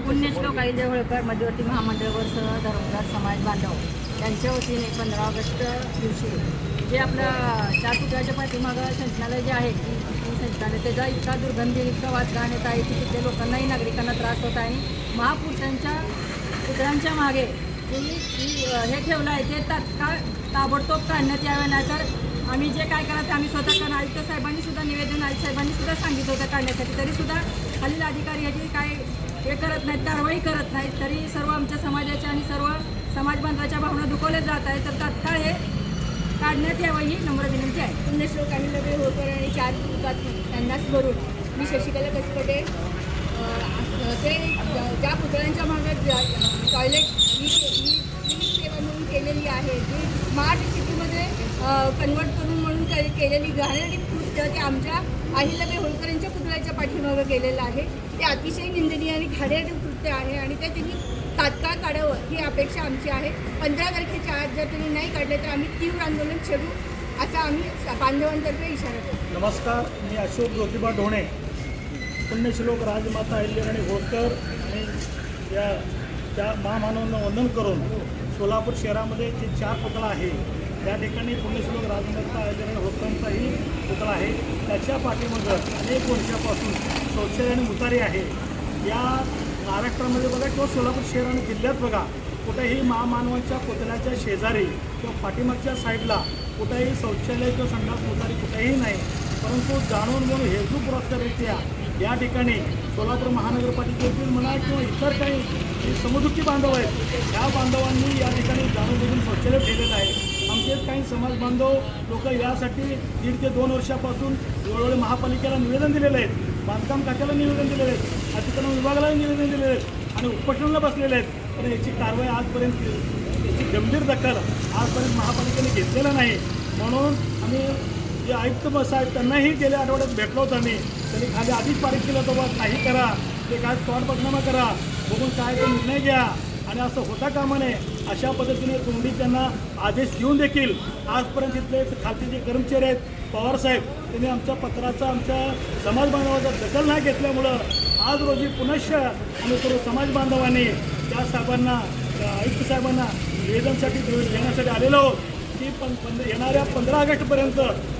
पुण्यश्लोक आई होळकर मध्यवर्ती महामंडळवर सह धर्मदार समाज बांधव यांच्या वतीने पंधरा ऑगस्ट दिवशी. जे आपलं चार पुतळ्याच्या पाठीमागं संचनालय जे आहे ती त्याचा इतका दुर्गंधी इतका वाद घालण्यात आहे की तिथल्या लोकांनाही नागरिकांना त्रास होत आहे. महापुरुषांच्या पुत्रांच्या मागे की हे ठेवलं आहे ते तात्काळ ताबडतोब काढण्यात यावे नाही तर आम्ही जे काय करायचं आम्ही स्वतः करणार. आयुक्त साहेबांनी सुद्धा निवेदन आयुक्त साहेबांनी सुद्धा सांगितलं होतं काढण्यासाठी. तरी सुद्धा खालील अधिकारी याची काय हे करत नाहीत कारवाई करत नाहीत. तरी सर्व आमच्या समाजाच्या आणि सर्व समाज बांधवाच्या भावना दुखवल्या जात आहे तर तात्काळ हे काढण्यात यावं ही नम्र विनंती आहे. पुण्यश्लोक आणि लगे होळकर आणि चार हुतात्मे त्यांनाच भरून मी शशिकला कसपटे ते ज्या पुतळ्यांच्या भागात टॉयलेट ही सेवा म्हणून केलेली आहे जी स्मार्ट सिटीमध्ये कन्वर्ट करून म्हणून केलेली घाणेरडी कृत्य ते आमच्या अहिल्याबाई होळकरांच्या पुतळ्याच्या पाठीमागं केलेलं आहे ते अतिशय निंदनीय आणि घाणेरडी कृत्य आहे आणि ते त्यांनी तात्काळ काढावं ही अपेक्षा आमची आहे. पंधरा तारखेच्या आज जर तुम्ही नाही काढले तर आम्ही तीव्र आंदोलन छेडू असा आम्ही बांधवांतर्फे इशारा करतो. नमस्कार मी अशोक ज्योतिबा ढोणे पुण्यश्लोक राजमाता अहिल्याराणी होळकर आणि या त्या महामानवांना वंदन करून सोलापूर शहरामध्ये जे चार पुतळा आहे त्या ठिकाणी पुण्यश्लोक राजमाता अहिल्याराणी होळकरांचाही पुतळा आहे. त्याच्या पाठीमागं अनेक वर्षापासून शौचालय आणि उतारी आहे या महाराष्ट्रामध्ये बघा किंवा सोलापूर शहर आणि जिल्ह्यात बघा कुठेही महामानवांच्या पुतळ्याच्या शेजारी किंवा पाठीमागच्या साईडला कुठेही शौचालय किंवा संडास उतारी कुठेही नाही परंतु जाणून म्हणून हेतुपुरस्काररित्या या ठिकाणी सोलापूर महानगरपालिकेतील म्हणा किंवा इतर काही जे समुदुखी बांधव आहेत त्या बांधवांनी या ठिकाणी जाणून बघून शौचालय ठेवलेलं आहे. आमचे काही समाज बांधव लोक यासाठी दीड ते दोन वर्षापासून वेळोवेळी महापालिकेला निवेदन दिलेलं आहे. बांधकाम खात्याला निवेदन दिलेलं आहेत अतिक्रमण विभागाला निवेदन दिलेलं आहेत आणि उपोषणाला बसलेले आहेत. पण याची कारवाई आजपर्यंत याची गंभीर दखल आजपर्यंत महापालिकेने घेतलेला नाही. म्हणून आम्ही जे आयुक्त बस आहेत त्यांनाही गेल्या आठवड्यात भेटलो होतो आम्ही. त्यांनी खाली आधीच पारित केलं होतं बा काही करा. ते काय स्पॉट बदनामा करा. बघून काय काय निर्णय घ्या. आणि असं होता कामा नये. अशा पद्धतीने तोंडी त्यांना आदेश देऊन देखील आजपर्यंत इथले खालचे जे कर्मचारी आहेत पवारसाहेब त्यांनी आमच्या पत्राचा आमच्या समाज बांधवाचा दखल नाही घेतल्यामुळं आज रोजी पुनश्च आम्ही सर्व समाज बांधवांनी त्या साहेबांना आयुक्त साहेबांना निवेदनसाठी घेण्यासाठी आलेलो आहोत. की पण पंध येणाऱ्या पंधरा ऑगस्टपर्यंत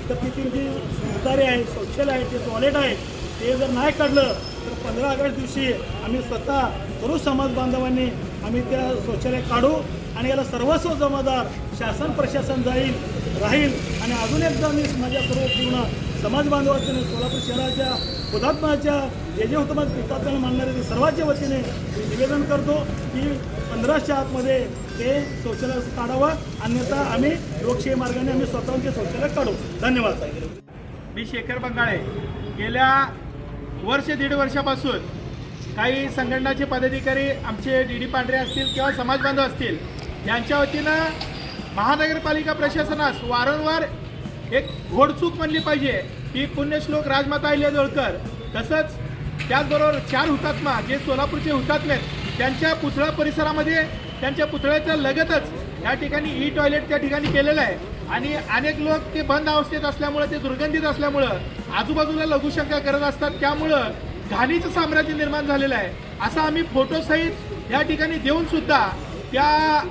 तर तिथील जी उतारे आहे शौचालय आहे ते टॉयलेट आहे ते जर नाही काढलं तर पंधरा ऑगस्ट दिवशी आम्ही स्वतः सर्व समाज बांधवांनी आम्ही त्या शौचालय काढू. आणि याला सर्वस्व जबाबदार शासन प्रशासन जाईल राहील. आणि अजून एकदा मी माझ्या सर्व पूर्ण समाज बांधवाच्या सोलापूर शहराच्या हुतात्म्याच्या जे जे हुतात्मा हुतात्म्याला मानणारे ते सर्वांच्या वतीने मी निवेदन करतो की पंधराच्या आतमध्ये ते शौचालय काढावं. अन्यथा आम्ही लोकशाही मार्गाने आम्ही स्वतःचे शौचालय काढू. धन्यवाद. मी शेखर बंगाळे. गेल्या वर्ष दीड वर्षापासून काही संघटनाचे पदाधिकारी आमचे डी डी पांढरे असतील किंवा समाज बांधव असतील यांच्या वतीनं महानगरपालिका प्रशासनास वारंवार एक घोडचूक म्हणली पाहिजे. की पुण्यश्लोक राजमाता अहिल्या जोळकर तसंच त्याचबरोबर चार हुतात्मा जे सोलापूरचे हुतात्मे आहेत त्यांच्या पुतळा परिसरामध्ये त्यांच्या पुतळ्याच्या लगतच या ठिकाणी ई टॉयलेट त्या ठिकाणी केलेलं आहे. आणि अनेक लोक ते बंद अवस्थेत असल्यामुळं ते दुर्गंधित असल्यामुळं आजूबाजूला लघुशंका करत असतात. त्यामुळं घाणीचं साम्राज्य निर्माण झालेलं आहे. असं आम्ही फोटोसहित या ठिकाणी देऊन सुद्धा त्या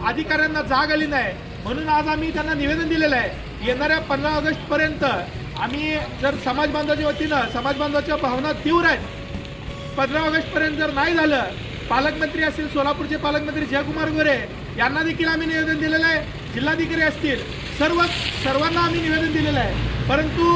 अधिकाऱ्यांना जाग आली नाही. म्हणून आज आम्ही त्यांना निवेदन दिलेलं आहे. येणाऱ्या पंधरा ऑगस्टपर्यंत आम्ही जर समाज बांधवाच्या वतीनं समाज बांधवाच्या भावना तीव्र आहेत पंधरा ऑगस्टपर्यंत जर नाही झालं पालकमंत्री असतील सोलापूरचे पालकमंत्री जयकुमार गोरे यांना देखील आम्ही निवेदन दिलेलं आहे. जिल्हाधिकारी असतील सर्व सर्वांना आम्ही निवेदन दिलेलं आहे. परंतु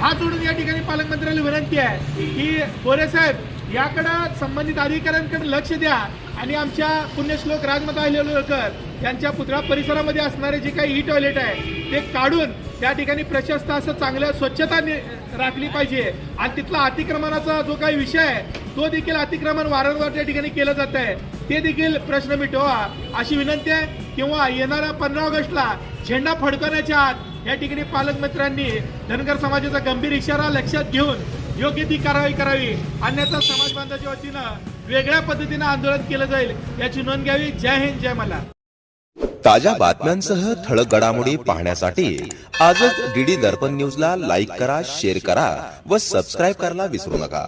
हा जोडून या ठिकाणी पालकमंत्र्याला विनंती आहे की गोरे साहेब याकडं संबंधित अधिकाऱ्यांकडे लक्ष द्या आणि आमच्या पुण्यश्लोक राजमाता अहिल्यावळकर यांच्या पुतळा परिसरामध्ये असणारे जे काही ई टॉयलेट आहे ते काढून त्या ठिकाणी प्रशस्त असं चांगलं स्वच्छता नि- राखली पाहिजे. आणि तिथला अतिक्रमणाचा जो काही विषय आहे तो देखील अतिक्रमण वारंवार त्या ठिकाणी केलं जात आहे. ते देखील प्रश्न मिटवा. अशी विनंती आहे किंवा येणाऱ्या पंधरा ऑगस्टला झेंडा फडकवण्याच्या आत या ठिकाणी पालकमंत्र्यांनी धनगर समाजाचा गंभीर इशारा लक्षात घेऊन योग्य ती कारवाई करावी. अन्यथा समाज बांधवाच्या वतीनं वेगळ्या पद्धतीनं आंदोलन केलं जाईल याची नोंद घ्यावी. जय हिंद जय मला ताज्या बातम्यांसह ठळक घडामोडी पाहण्यासाठी आजच डीडी दर्पण न्यूजला लाईक करा शेअर करा व सबस्क्राईब करायला विसरू नका.